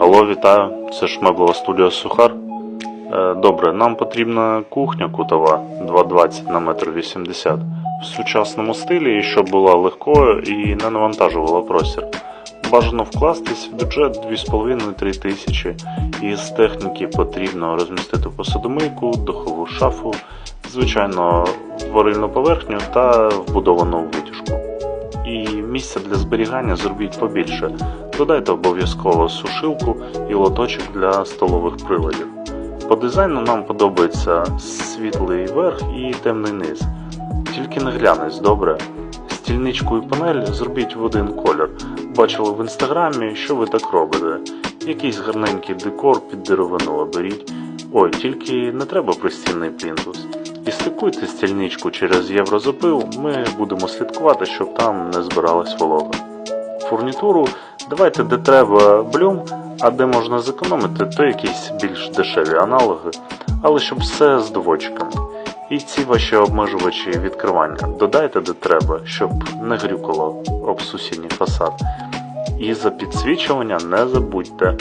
Алло, вітаю, це ж меблова студія Сухар. Е, Добре, нам потрібна кухня кутова 2,20 на 1,80 м в сучасному стилі, і щоб була легкою і не навантажувала простір. Бажано вкластись в бюджет 2,5-3 тисячі. Із техніки потрібно розмістити посудомийку, духову шафу, звичайно, варильну поверхню та вбудовану витяжку. І місця для зберігання зробіть побільше. Додайте обов'язково сушилку і лоточок для столових приладів. По дизайну нам подобається світлий верх і темний низ. Тільки не глянець, добре. Стільничку і панель зробіть в один колір. Бачили в інстаграмі, що ви так робите. Якийсь гарненький декор під деревину оберіть. Ой, тільки не треба пристінний плінтус. І стикуйте стільничку через єврозапил, ми будемо слідкувати, щоб там не збиралась волога. Фурнітуру давайте де треба блюм, а де можна зекономити, то якісь більш дешеві аналоги, але щоб все з доводчиками. І ці ваші обмежувачі відкривання додайте де треба, щоб не грюкало об сусідній фасад. І за підсвічування не забудьте.